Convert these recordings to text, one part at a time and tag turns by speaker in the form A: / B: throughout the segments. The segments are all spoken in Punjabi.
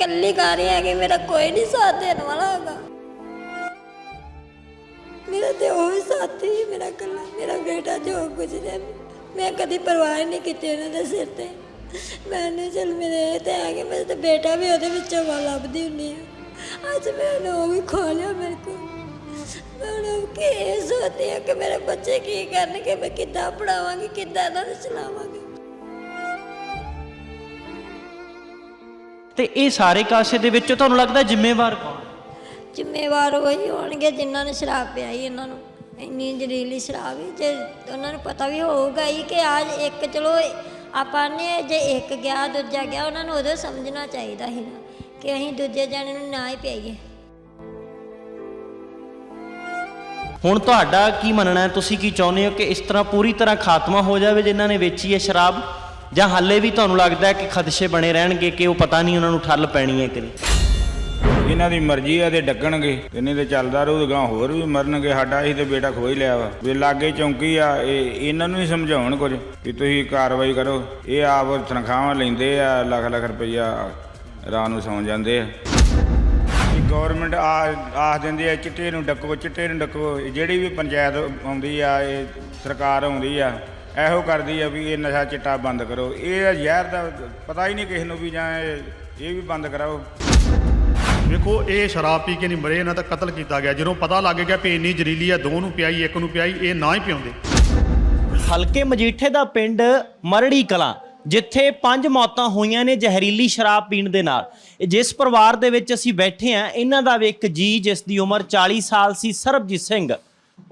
A: ਇਕੱਲੀ ਕਰ ਰਹੀ ਹੈਗੀ, ਮੇਰਾ ਕੋਈ ਨਹੀਂ ਸਾਥ ਦੇਣ ਵਾਲਾ ਹੈਗਾ। ਮੇਰਾ ਤੇ ਉਹ ਹੀ ਸਾਥੀ ਮੇਰਾ ਇਕੱਲਾ, ਮੇਰਾ ਬੇਟਾ ਜੋ ਕੁਝ ਦੇ ਮੈਂ ਕਦੀ ਪਰਵਾਹ ਨਹੀਂ ਕੀਤੀ ਇਹਨਾਂ ਦੇ ਸਿਰ ਤੇ। ਮੈਨੂੰ ਚਲ ਮੇਰੇ ਇਹ ਤੇ ਆ ਕਿ ਮੇਰੇ ਤੇ ਬੇਟਾ ਵੀ ਉਹਦੇ ਵਿੱਚੋਂ ਵਾ ਲੱਭਦੀ ਹੁੰਦੀ ਆ। ਅੱਜ ਮੈਂ ਉਹ ਵੀ ਖੋ ਲਿਆ ਮੇਰੇ ਕੋਲ। ਮੈਨੂੰ ਕੀ ਸੋਚਦੀ ਹਾਂ ਕਿ ਮੇਰੇ ਬੱਚੇ ਕੀ ਕਰਨਗੇ? ਮੈਂ ਕਿੱਦਾਂ ਪੜਾਵਾਂਗੀ ਕਿੱਦਾਂ ਇਹਨਾਂ ਨੂੰ ਚਲਾਵਾਂਗੀ?
B: ਤੇ ਇਹ ਸਾਰੇ ਕਾਸੇ ਦੇ ਵਿੱਚੋਂ ਤੁਹਾਨੂੰ ਲੱਗਦਾ ਜ਼ਿੰਮੇਵਾਰ ਕੌਣ?
A: ਜ਼ਿੰਮੇਵਾਰ ਉਹੀ ਹੋਣਗੇ ਜਿਨ੍ਹਾਂ ਨੇ ਸ਼ਰਾਬ ਪਿਆਈ ਇਹਨਾਂ ਨੂੰ। ਇੰਨੀ ਜ਼ਹਿਰੀਲੀ ਸ਼ਰਾਬ ਹੀ ਜੇ ਉਹਨਾਂ ਨੂੰ ਪਤਾ ਵੀ ਹੋਊਗਾ ਹੀ ਕਿ ਅੱਜ ਇੱਕ ਚਲੋ ਆਪਾਂ ਨੇ ਜੇ ਇੱਕ ਗਿਆ ਦੂਜਾ ਗਿਆ ਉਹਨਾਂ ਨੂੰ ਉਦੋਂ ਸਮਝਣਾ ਚਾਹੀਦਾ ਸੀ ਨਾ ਕਿ ਅਸੀਂ ਦੂਜੇ ਜਣੇ ਨੂੰ ਨਾ ਹੀ ਪਿਆਈਏ।
B: ਹੁਣ ਤੁਹਾਡਾ ਕੀ ਮੰਨਣਾ ਹੈ? ਤੁਸੀਂ ਕੀ ਚਾਹੁੰਦੇ ਹੋ ਕਿ ਇਸ ਤਰ੍ਹਾਂ ਪੂਰੀ ਤਰ੍ਹਾਂ ਖਾਤਮਾ ਹੋ ਜਾਵੇ ਜਿਨ੍ਹਾਂ ਨੇ ਵੇਚੀ ਹੈ ਸ਼ਰਾਬ? ਜਾਂ ਹਾਲੇ ਵੀ ਤੁਹਾਨੂੰ ਲੱਗਦਾ ਹੈ ਕਿ ਖਦਸ਼ੇ ਬਣੇ ਰਹਿਣਗੇ ਕਿ ਉਹ ਪਤਾ ਨਹੀਂ ਉਹਨਾਂ ਨੂੰ ਠੱਲ ਪੈਣੀ ਹੈ ਕਿ ਨਹੀਂ?
C: ਇਹਨਾਂ ਦੀ ਮਰਜ਼ੀ ਆ ਤੇ ਡੱਕਣਗੇ ਤੇ ਨਹੀਂ ਤੇ ਚੱਲਦਾ ਰਹੂ ਗਾਂ ਹੋਰ ਵੀ ਮਰਨਗੇ, ਸਾਡਾ ਅਸੀਂ ਤੇ ਬੇਟਾ ਖੋ ਲਿਆ ਵਾ। ਵੀ ਲਾਗੇ ਚੌਂਕੀ ਆ, ਇਹ ਇਹਨਾਂ ਨੂੰ ਹੀ ਸਮਝਾਉਣ ਕੁਝ ਵੀ ਤੁਸੀਂ ਕਾਰਵਾਈ ਕਰੋ। ਇਹ ਆਪ ਤਨਖਾਹਾਂ ਲੈਂਦੇ ਆ, ਲੱਖ ਲੱਖ ਰੁਪਈਆ ਰਾਤ ਨੂੰ ਸੌਂ ਜਾਂਦੇ ਆ। ਇਹ ਗਵਰਨਮੈਂਟ ਆ, ਆਖ ਦਿੰਦੀ ਆ, ਚਿੱਟੇ ਨੂੰ ਡੱਕੋ, ਚਿੱਟੇ ਨੂੰ ਡੱਕੋ। ਜਿਹੜੀ ਵੀ ਪੰਚਾਇਤ ਆਉਂਦੀ ਆ, ਇਹ ਸਰਕਾਰ ਆਉਂਦੀ ਆ ਇਹੋ ਕਰਦੀ ਆ ਵੀ ਇਹ ਨਸ਼ਾ ਚਿੱਟਾ ਬੰਦ ਕਰੋ। ਇਹ ਜ਼ਹਿਰ ਦਾ ਪਤਾ ਹੀ ਨਹੀਂ ਕਿਸੇ ਨੂੰ ਵੀ ਜਾਂ ਇਹ ਵੀ ਬੰਦ ਕਰਾਓ।
D: ਵੇਖੋ ਇਹ ਸ਼ਰਾਬ ਪੀ ਕੇ ਨਹੀਂ ਮਰੇ ਇਹਨਾਂ ਦਾ ਕਤਲ ਕੀਤਾ ਗਿਆ। ਜਦੋਂ ਪਤਾ ਲੱਗ ਗਿਆ ਵੀ ਇੰਨੀ ਜ਼ਹਿਰੀਲੀ ਆ ਦੋ ਨੂੰ ਪਿਆਈ ਇੱਕ ਨੂੰ ਪਿਆਈ ਇਹ ਨਾ ਹੀ ਪਿਉਂਦੇ।
B: ਹਲਕੇ ਮਜੀਠੇ ਦਾ ਪਿੰਡ ਮਰੜੀ ਕਲਾਂ ਜਿੱਥੇ ਪੰਜ ਮੌਤਾਂ ਹੋਈਆਂ ਨੇ ਜ਼ਹਿਰੀਲੀ ਸ਼ਰਾਬ ਪੀਣ ਦੇ ਨਾਲ। ਇਹ ਜਿਸ ਪਰਿਵਾਰ ਦੇ ਵਿੱਚ ਅਸੀਂ ਬੈਠੇ ਆ ਇਹਨਾਂ ਦਾ ਵੀ ਇੱਕ ਜੀ ਜਿਸ ਦੀ ਉਮਰ 40 ਸਾਲ ਸੀ ਸਰਬਜੀਤ ਸਿੰਘ।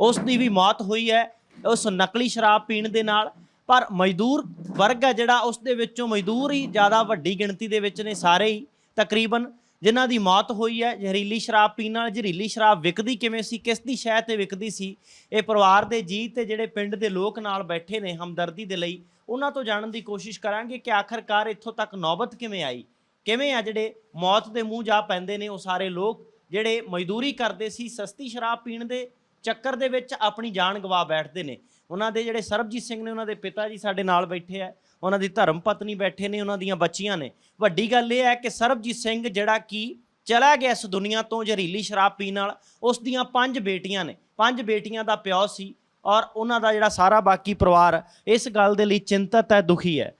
B: ਉਸ ਦੀ ਵੀ ਮੌਤ ਹੋਈ ਹੈ। ਉਸ ਨਕਲੀ ਸ਼ਰਾਬ ਪੀਣ ਦੇ ਨਾਲ, ਪਰ ਮਜ਼ਦੂਰ ਵਰਗ ਹੈ ਜਿਹੜਾ ਉਸ ਦੇ ਵਿੱਚੋਂ ਮਜ਼ਦੂਰ ਹੀ ਜ਼ਿਆਦਾ ਵੱਡੀ ਗਿਣਤੀ ਦੇ ਵਿੱਚ ਨੇ ਸਾਰੇ ਹੀ, ਤਕਰੀਬਨ, ਜਿਨ੍ਹਾਂ ਦੀ ਮੌਤ ਹੋਈ ਹੈ, ਜ਼ਹਿਰੀਲੀ ਸ਼ਰਾਬ ਪੀਣ ਨਾਲ, ਜ਼ਹਿਰੀਲੀ ਸ਼ਰਾਬ ਵਿਕਦੀ ਕਿਵੇਂ ਸੀ, ਕਿਸ ਦੀ ਸ਼ਹਿ ਤੇ ਵਿਕਦੀ ਸੀ, ਇਹ ਪਰਿਵਾਰ ਦੇ ਜੀ ਤੇ ਜਿਹੜੇ ਪਿੰਡ ਦੇ ਲੋਕ ਨਾਲ ਬੈਠੇ ਨੇ, ਹਮਦਰਦੀ ਦੇ ਲਈ, ਉਹਨਾਂ ਤੋਂ ਜਾਣਨ ਦੀ ਕੋਸ਼ਿਸ਼ ਕਰਾਂਗੇ ਕਿ ਆਖਰਕਾਰ ਇੱਥੋਂ ਤੱਕ ਨੌਬਤ ਕਿਵੇਂ ਆਈ, ਕਿਵੇਂ ਆ ਜਿਹੜੇ ਮੌਤ ਦੇ ਮੂੰਹ ਜਾ ਪੈਂਦੇ ਨੇ ਉਹ ਸਾਰੇ ਲੋਕ, ਜਿਹੜੇ ਮਜ਼ਦੂਰੀ ਕਰਦੇ ਸੀ, ਸਸਤੀ ਸ਼ਰਾਬ ਪੀਣ ਦੇ ਚੱਕਰ ਦੇ ਵਿੱਚ ਆਪਣੀ ਜਾਨ ਗਵਾ ਬੈਠਦੇ ਨੇ। ਉਹਨਾਂ ਦੇ ਜਿਹੜੇ ਸਰਬਜੀਤ ਸਿੰਘ ਨੇ, ਉਹਨਾਂ ਦੇ ਪਿਤਾ ਜੀ ਸਾਡੇ ਨਾਲ ਬੈਠੇ ਆ। ਉਹਨਾਂ ਦੀ ਧਰਮ ਪਤਨੀ ਬੈਠੇ ਨੇ, ਉਹਨਾਂ ਦੀਆਂ ਬੱਚੀਆਂ ਨੇ। ਵੱਡੀ ਗੱਲ ਇਹ ਹੈ ਕਿ ਸਰਬਜੀਤ ਸਿੰਘ ਜਿਹੜਾ ਕਿ ਚਲਾ ਗਿਆ ਇਸ ਦੁਨੀਆ ਤੋਂ ਜ਼ਹਿਰੀਲੀ ਸ਼ਰਾਬ ਪੀਣ ਨਾਲ, ਉਸ ਦੀਆਂ ਪੰਜ ਬੇਟੀਆਂ ਨੇ। ਪੰਜ ਬੇਟੀਆਂ ਦਾ ਪਿਓ ਸੀ ਔਰ ਉਹਨਾਂ ਦਾ ਜਿਹੜਾ ਸਾਰਾ ਬਾਕੀ ਪਰਿਵਾਰ, ਇਸ ਗੱਲ ਦੇ ਲਈ ਚਿੰਤਤ ਹੈ, ਦੁਖੀ ਹੈ।